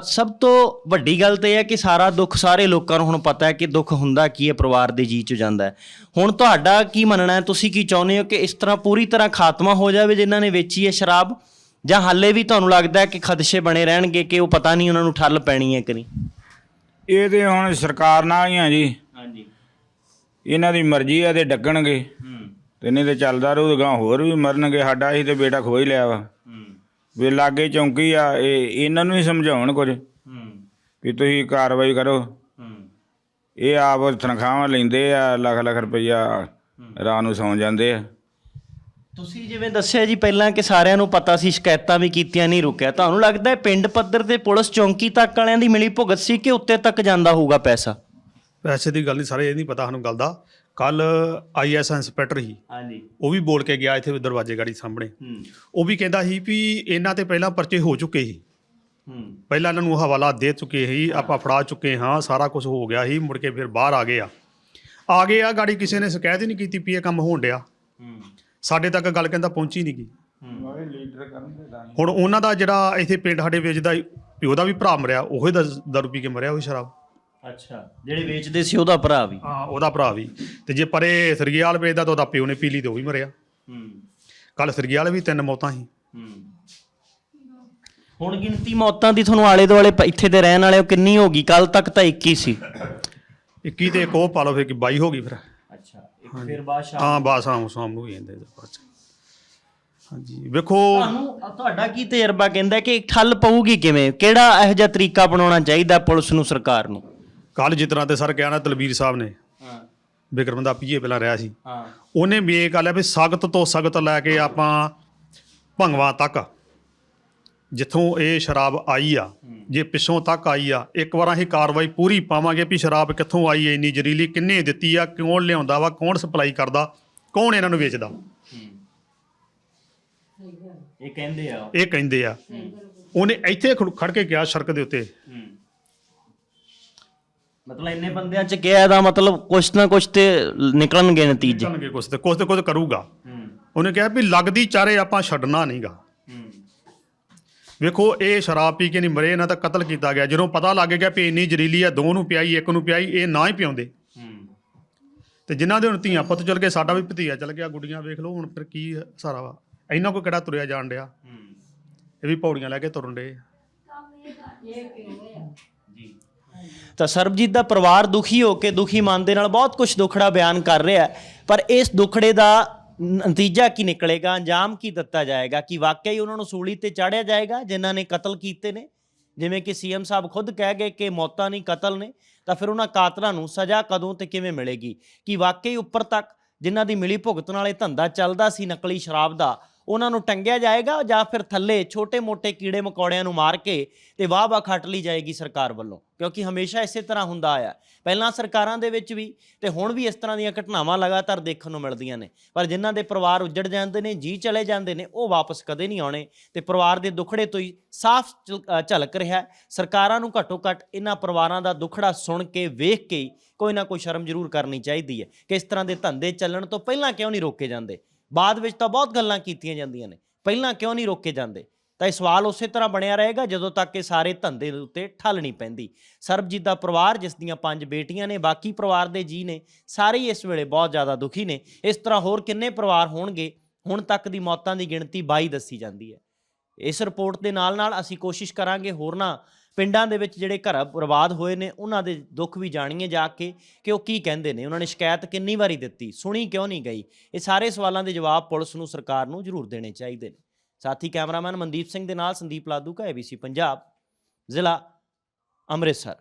B: ਸਭ ਤੋਂ ਵੱਡੀ ਗੱਲ ਤੇ ਇਹ ਹੈ ਕਿ ਸਾਰਾ ਦੁੱਖ ਸਾਰੇ ਲੋਕਾਂ ਨੂੰ ਹੁਣ ਪਤਾ ਹੈ ਕਿ ਦੁੱਖ ਹੁੰਦਾ ਕੀ ਹੈ, ਪਰਿਵਾਰ ਦੇ ਜੀ ਚ ਜਾਂਦਾ ਹੈ। ਹੁਣ ਤੁਹਾਡਾ ਕੀ ਮੰਨਣਾ ਹੈ? ਤੁਸੀਂ ਕੀ ਚਾਹੁੰਦੇ ਹੋ ਕਿ ਇਸ ਤਰ੍ਹਾਂ ਪੂਰੀ ਤਰ੍ਹਾਂ ਖਾਤਮਾ ਹੋ ਜਾਵੇ ਜਿਨ੍ਹਾਂ ਨੇ ਵੇਚੀ ਹੈ ਸ਼ਰਾਬ? ਜਾਂ ਹਾਲੇ ਵੀ ਤੁਹਾਨੂੰ ਲੱਗਦਾ ਹੈ ਕਿ ਖਦਸ਼ੇ ਬਣੇ ਰਹਿਣਗੇ, ਕਿ ਉਹ ਪਤਾ ਨਹੀਂ ਉਹਨਾਂ ਨੂੰ ਠੱਲ ਪੈਣੀ ਹੈ ਕਿ ਨਹੀਂ?
C: ਇਹ ਤੇ ਹੁਣ ਸਰਕਾਰ ਨਾਲ ਹੀ ਆ ਜੀ।
B: ਹਾਂਜੀ।
C: ਇਹਨਾਂ ਦੀ ਮਰਜ਼ੀ ਆ ਤੇ ਡੱਕਣਗੇ।
B: ਹੂੰ।
C: ਤੇ ਨਹੀਂ ਤੇ ਚੱਲਦਾ ਰਹੂਗਾ ਹੋਰ ਵੀ ਮਰਨਗੇ ਸਾਡਾ ਅਸੀਂ ਤੇ ਬੇਟਾ ਖੋ ਹੀ ਲਿਆ ਵਾ।
B: ਹੂੰ।
C: ਵੀ ਲਾਗੇ ਚੌਂਕੀ ਆ ਇਹ ਇਹਨਾਂ ਨੂੰ ਹੀ ਸਮਝਾਉਣ ਕੁਝ।
B: ਹੂੰ।
C: ਵੀ ਤੁਸੀਂ ਕਾਰਵਾਈ ਕਰੋ।
B: ਹੂੰ।
C: ਇਹ ਆਪ ਤਨਖਾਹਾਂ ਲੈਂਦੇ ਆ ਲੱਖ ਲੱਖ ਰੁਪਈਆ ਰਾਤ ਨੂੰ ਸੌਂ ਜਾਂਦੇ ਆ।
B: ਤੁਸੀਂ ਜਿਵੇਂ ਦੱਸਿਆ ਜੀ ਪਹਿਲਾਂ ਕਿ ਸਾਰਿਆਂ ਨੂੰ ਪਤਾ ਸੀ ਸ਼ਿਕਾਇਤਾਂ ਵੀ ਕੀਤੀਆਂ ਨਹੀਂ ਰੁਕਿਆ। ਤੁਹਾਨੂੰ ਲੱਗਦਾ ਹੈ ਪਿੰਡ ਪੱਧਰ ਤੇ ਪੁਲਿਸ ਚੌਂਕੀ ਤੱਕ ਵਾਲਿਆਂ ਦੀ ਮਿਲੀ ਭੁਗਤ ਸੀ ਕਿ ਉੱਤੇ ਤੱਕ ਜਾਂਦਾ ਹੋਊਗਾ ਪੈਸਾ?
D: ਪੈਸੇ ਦੀ ਗੱਲ ਨਹੀਂ ਸਾਰੇ ਇਹ ਨਹੀਂ ਪਤਾ ਸਾਨੂੰ ਗੱਲ ਦਾ। ਕੱਲ ਆਈਐਸ ਇੰਸਪੈਕਟਰ ਹੀ
B: ਹਾਂਜੀ।
D: ਉਹ ਵੀ ਬੋਲ ਕੇ ਗਿਆ ਇੱਥੇ ਦਰਵਾਜ਼ੇ ਗਾੜੀ ਸਾਹਮਣੇ। ਉਹ ਵੀ ਕਹਿੰਦਾ ਸੀ ਵੀ ਇਹਨਾਂ ਤੇ ਪਹਿਲਾਂ ਪਰਚੇ ਹੋ ਚੁੱਕੇ ਸੀ। ਪਹਿਲਾਂ ਇਹਨਾਂ ਨੂੰ ਹਵਾਲਾ ਦੇ ਚੁੱਕੇ ਸੀ ਆਪਾਂ ਫੜਾ ਚੁੱਕੇ ਹਾਂ ਸਾਰਾ ਕੁਝ ਹੋ ਗਿਆ ਸੀ ਮੁੜ ਕੇ ਫਿਰ ਬਾਹਰ ਆ ਗਏ ਆ। ਆ ਗਏ ਆ ਗਾੜੀ ਕਿਸੇ ਨੇ ਸ਼ਿਕਾਇਤ ਹੀ ਨਹੀਂ ਕੀਤੀ ਵੀ ਇਹ ਕੰਮ ਹੋਣ ਡਿਆ। ਸਾਡੇ ਤੱਕ ਗੱਲ ਕਹਿੰਦਾ ਪਹੁੰਚੀ ਨਹੀਂ ਗਈ
C: ਵਾਲੇ ਲੀਡਰ ਕਰਨ ਦੇ ਤਾਂ
D: ਹੁਣ ਉਹਨਾਂ ਦਾ ਜਿਹੜਾ ਇੱਥੇ ਪਿੰਡ ਸਾਡੇ ਵੇਚਦਾ ਵੀ ਉਹਦਾ ਵੀ ਭਰਾ ਮਰਿਆ ਉਹੀ ਦਾ ਦਾਰੂ ਪੀ ਕੇ ਮਰਿਆ ਉਹ ਸ਼ਰਾਬ।
B: ਅੱਛਾ ਜਿਹੜੇ ਵੇਚਦੇ ਸੀ ਉਹਦਾ ਭਰਾ ਵੀ?
D: ਹਾਂ ਉਹਦਾ ਭਰਾ ਵੀ। ਤੇ ਜੇ ਪਰੇ ਸਰਗਿਆਲ ਵੇਚਦਾ ਤਾਂ ਉਹਦਾ ਪਿਓ ਨੇ ਪੀ ਲਈ ਤੇ ਉਹ ਵੀ ਮਰਿਆ।
B: ਹੂੰ।
D: ਕੱਲ ਸਰਗਿਆਲ ਵੀ ਤਿੰਨ ਮੌਤਾਂ ਸੀ।
B: ਹੂੰ। ਹੁਣ ਗਿਣਤੀ ਮੌਤਾਂ ਦੀ ਤੁਹਾਨੂੰ ਆਲੇ ਦੁਆਲੇ ਪ- ਇੱਥੇ ਦੇ ਰਹਿਣ ਵਾਲਿਓ ਕਿੰਨੀ ਹੋ ਗਈ? ਕੱਲ ਤੱਕ ਤਾਂ 21 ਸੀ।
D: 21 ਤੇ ਇੱਕ ਉਹ ਪਾ ਲਓ ਫਿਰ ਕਿ 22 ਹੋ ਗਈ ਫਿਰ।
B: ਫਿਰ ਬਾਅਦ ਸ਼ਾਮ
D: ਹਾਂ ਬਸ ਹਾਂ ਸ਼ਾਮ ਨੂੰ ਹੀ ਜਾਂਦੇ ਇਹਦੇ ਬਾਅਦ 'ਚ। ਹਾਂਜੀ ਵੇਖੋ।
B: ਤੁਹਾਨੂੰ ਤੁਹਾਡਾ ਕੀ ਤਜਰਬਾ ਕਹਿੰਦਾ ਕਿ ਠੱਲ ਪਊਗੀ ਕਿਵੇਂ? ਕਿਹੜਾ ਇਹੋ ਜਿਹਾ ਤਰੀਕਾ ਬਣਾਉਣਾ ਚਾਹੀਦਾ ਪੁਲਿਸ ਨੂੰ ਸਰਕਾਰ ਨੂੰ?
D: ਕੱਲ ਜਿਸ ਤਰ੍ਹਾਂ ਤੇ ਸਰ ਕਿਹਾ ਨਾ ਤਲਬੀਰ ਸਾਹਿਬ ਨੇ
B: ਹਾਂ।
D: ਬਿਕਰਮ ਦਾ ਪੀਏ ਪਹਿਲਾਂ ਰਿਹਾ ਸੀ।
B: ਹਾਂ।
D: ਉਹਨੇ ਵੀ ਇਹ ਗੱਲ ਹੈ ਵੀ ਸਖਤ ਤੋਂ ਸਖਤ ਲੈ ਕੇ ਆਪਾਂ ਭੰਗਵਾ ਤੱਕ। ਜਿੱਥੋਂ ਇਹ ਸ਼ਰਾਬ ਆਈ ਆ ਜੇ ਪਿੱਛੋਂ ਤੱਕ ਆਈ ਆ ਇੱਕ ਵਾਰ ਅਸੀਂ ਕਾਰਵਾਈ ਪੂਰੀ ਪਾਵਾਂਗੇ ਵੀ ਸ਼ਰਾਬ ਕਿੱਥੋਂ ਆਈ ਹੈ ਇੰਨੀ ਜ਼ਰੀਲੀ ਕਿੰਨੇ ਦਿੱਤੀ ਆ ਕੌਣ ਲਿਆਉਂਦਾ ਵਾ ਕੌਣ ਸਪਲਾਈ ਕਰਦਾ ਕੌਣ ਇਹਨਾਂ ਨੂੰ ਵੇਚਦਾ।
B: ਇਹ ਕਹਿੰਦੇ ਆ।
D: ਇਹ ਕਹਿੰਦੇ ਆ। ਉਹਨੇ ਇੱਥੇ ਖੜ- ਖੜ ਕੇ ਗਿਆ ਸੜਕ ਦੇ ਉੱਤੇ।
B: ਮਤਲਬ ਇੰਨੇ ਬੰਦਿਆਂ ਚ ਕਿਹਾ ਦਾ ਮਤਲਬ ਕੁਛ ਨਾ ਕੁਛ ਤੇ ਨਿਕਲਣਗੇ ਨਤੀਜੇ।
D: ਚੱਲਣਗੇ ਕੁਛ ਤੇ ਕੁਛ ਤੇ ਕੁਛ ਕਰੂਗਾ। ਉਹਨੇ ਕਿਹਾ ਵੀ ਲੱਗਦੀ ਚਾਰੇ ਆਪਾਂ ਛੱਡਣਾ ਨਹੀਂਗਾ ਵੇਖੋ, ਇਹ ਸ਼ਰਾਬ ਪੀ ਕੇ ਨਹੀਂ ਮਰੇ, ਇਹਨਾਂ ਦਾ ਕਤਲ ਕੀਤਾ ਗਿਆ। ਜਦੋਂ ਪਤਾ ਲੱਗ ਗਿਆ ਵੀ ਇੰਨੀ ਜ਼ਰੀਲੀ ਆ ਦੋ ਨੂੰ ਪਿਆਈ, ਇੱਕ ਨੂੰ ਪਿਆਈ, ਇਹ ਨਾ ਹੀ ਪਿਆਉਂਦੇ ਤੇ ਜਿਨ੍ਹਾਂ ਦੇ ਹੁਣ ਧੀਆਂ ਪੁੱਤ ਚਲ ਗਏ, ਸਾਡਾ ਵੀ ਭਤੀਆ ਚਲ ਗਿਆ, ਗੁੱਡੀਆਂ ਵੇਖ ਲਓ ਹੁਣ ਫਿਰ ਕੀ ਸਾਰਾ ਵਾ। ਇੰਨਾ ਕੋ ਕਿਹੜਾ ਤੁਰਿਆ ਜਾਣ ਡਿਆ? ਇਹ ਵੀ ਪੌੜੀਆਂ ਲੈ ਕੇ ਤੁਰਨ ਡੇ
B: ਤਾਂ ਸਰਬਜੀਤ ਦਾ ਪਰਿਵਾਰ ਦੁਖੀ ਹੋ ਕੇ ਦੁਖੀ ਮਨ ਦੇ ਨਾਲ ਬਹੁਤ ਕੁਝ ਦੁਖੜਾ ਬਿਆਨ ਕਰ ਰਿਹਾ ਪਰ ਇਸ ਦੁਖੜੇ ਦਾ ਨਤੀਜਾ ਕੀ ਨਿਕਲੇਗਾ? ਅੰਜਾਮ ਕੀ ਦਿੱਤਾ ਜਾਏਗਾ? ਕਿ ਵਾਕਈ ਉਹਨਾਂ ਨੂੰ ਸੂਲੀ ਤੇ ਚਾੜਿਆ ਜਾਏਗਾ, ਜਿਨ੍ਹਾਂ ਨੇ ਕਤਲ ਕੀਤੇ ਨੇ? ਜਿਵੇਂ ਕਿ ਸੀਐਮ ਸਾਹਿਬ ਖੁਦ ਕਹਿ ਗਏ ਕਿ ਮੌਤਾਂ ਨਹੀਂ, ਕਤਲ ਨੇ, ਤਾਂ ਫਿਰ ਉਹਨਾਂ ਕਾਤਲਾਂ ਨੂੰ ਸਜ਼ਾ ਕਦੋਂ ਤੇ ਕਿਵੇਂ ਮਿਲੇਗੀ? ਕਿ ਵਾਕਈ ਉੱਪਰ ਤੱਕ ਜਿਨ੍ਹਾਂ ਦੀ ਮਿਲੀ ਭੁਗਤ ਨਾਲ ਇਹ ਧੰਦਾ ਚੱਲਦਾ ਸੀ ਨਕਲੀ ਸ਼ਰਾਬ ਦਾ ਉਹਨਾਂ ਨੂੰ ਟੰਗਿਆ ਜਾਏਗਾ ਜਾਂ ਫਿਰ ਥੱਲੇ ਛੋਟੇ-ਮੋਟੇ ਕੀੜੇ ਮਕੌੜਿਆਂ ਨੂੰ ਮਾਰ ਕੇ ਤੇ ਵਾਹ-ਵਾਹ ਖੱਟ ਲਈ ਜਾਏਗੀ ਸਰਕਾਰ ਵੱਲੋਂ, ਕਿਉਂਕਿ ਹਮੇਸ਼ਾ ਇਸੇ ਤਰ੍ਹਾਂ ਹੁੰਦਾ ਆਇਆ। ਪਹਿਲਾਂ ਸਰਕਾਰਾਂ ਦੇ ਵਿੱਚ ਵੀ ਤੇ ਹੁਣ ਵੀ ਇਸ ਤਰ੍ਹਾਂ ਦੀਆਂ ਘਟਨਾਵਾਂ ਲਗਾਤਾਰ ਦੇਖਣ ਨੂੰ ਮਿਲਦੀਆਂ ਨੇ, ਪਰ ਜਿਨ੍ਹਾਂ ਦੇ ਪਰਿਵਾਰ ਉੱਜੜ ਜਾਂਦੇ ਨੇ ਜੀ ਚਲੇ ਜਾਂਦੇ ਨੇ, ਉਹ ਵਾਪਸ ਕਦੇ ਨਹੀਂ ਆਉਣੇ ਤੇ ਪਰਿਵਾਰ ਦੇ ਦੁੱਖੜੇ ਤੋਂ ਹੀ ਸਾਫ਼ ਝਲ- ਝਲਕ ਰਿਹਾ ਸਰਕਾਰਾਂ ਨੂੰ ਘੱਟੋ ਘੱਟ ਇਹਨਾਂ ਪਰਿਵਾਰਾਂ ਦਾ ਦੁੱਖੜਾ ਸੁਣ ਕੇ ਵੇਖ ਕੇ ਹੀ ਕੋਈ ਨਾ ਕੋਈ ਸ਼ਰਮ ਜ਼ਰੂਰ ਕਰਨੀ ਚਾਹੀਦੀ ਹੈ ਕਿ ਇਸ ਤਰ੍ਹਾਂ ਦੇ ਧੰਦੇ ਚੱਲਣ ਤੋਂ ਪਹਿਲਾਂ ਕਿਉਂ ਨਹੀਂ ਰੋਕੇ ਜਾਂਦੇ? ਬਾਅਦ ਵਿੱਚ ਤਾਂ ਬਹੁਤ ਗੱਲਾਂ ਕੀਤੀਆਂ ਜਾਂਦੀਆਂ ਨੇ। ਪਹਿਲਾਂ ਕਿਉਂ ਨਹੀਂ ਰੋਕੇ ਜਾਂਦੇ? ਤਾਂ ਇਹ ਸਵਾਲ ਉਸੇ ਤਰ੍ਹਾਂ ਬਣਿਆ ਰਹੇਗਾ ਜਦੋਂ ਤੱਕ ਇਹ ਸਾਰੇ ਧੰਦੇ ਦੇ ਉੱਤੇ ਠੱਲ ਨਹੀਂ ਪੈਂਦੀ। ਸਰਬਜੀਤ ਦਾ ਪਰਿਵਾਰ, ਜਿਸ ਦੀਆਂ ਪੰਜ ਬੇਟੀਆਂ ਨੇ, ਬਾਕੀ ਪਰਿਵਾਰ ਦੇ ਜੀ ਨੇ, ਸਾਰੇ ਹੀ ਇਸ ਵੇਲੇ ਬਹੁਤ ਜ਼ਿਆਦਾ ਦੁਖੀ ਨੇ। ਇਸ ਤਰ੍ਹਾਂ ਹੋਰ ਕਿੰਨੇ ਪਰਿਵਾਰ ਹੋਣਗੇ? ਹੁਣ ਤੱਕ ਦੀ ਮੌਤਾਂ ਦੀ ਗਿਣਤੀ 22 ਦੱਸੀ ਜਾਂਦੀ ਹੈ। ਇਸ ਰਿਪੋਰਟ ਦੇ ਨਾਲ ਨਾਲ ਅਸੀਂ ਕੋਸ਼ਿਸ਼ ਕਰਾਂਗੇ ਹੋਰਨਾਂ ਪਿੰਡਾਂ ਦੇ ਵਿੱਚ ਜਿਹੜੇ ਘਰ ਬਰਬਾਦ ਹੋਏ ਨੇ, ਉਹਨਾਂ ਦੇ ਦੁੱਖ ਵੀ ਜਾਣੀਏ ਜਾ ਕੇ ਕਿ ਉਹ ਕੀ ਕਹਿੰਦੇ ਨੇ। ਉਹਨਾਂ ਨੇ ਸ਼ਿਕਾਇਤ ਕਿੰਨੀ ਵਾਰੀ ਦਿੱਤੀ, ਸੁਣੀ ਕਿਉਂ ਨਹੀਂ ਗਈ? ਇਹ ਸਾਰੇ ਸਵਾਲਾਂ ਦੇ ਜਵਾਬ ਪੁਲਿਸ ਨੂੰ, ਸਰਕਾਰ ਨੂੰ ਜ਼ਰੂਰ ਦੇਣੇ ਚਾਹੀਦੇ ਨੇ। ਸਾਥੀ ਕੈਮਰਾਮੈਨ ਮਨਦੀਪ ਸਿੰਘ ਦੇ ਨਾਲ ਸੰਦੀਪ ਲਾਦੂ ਕਾ ਏਬੀਸੀ ਪੰਜਾਬ, ਜ਼ਿਲ੍ਹਾ ਅੰਮ੍ਰਿਤਸਰ।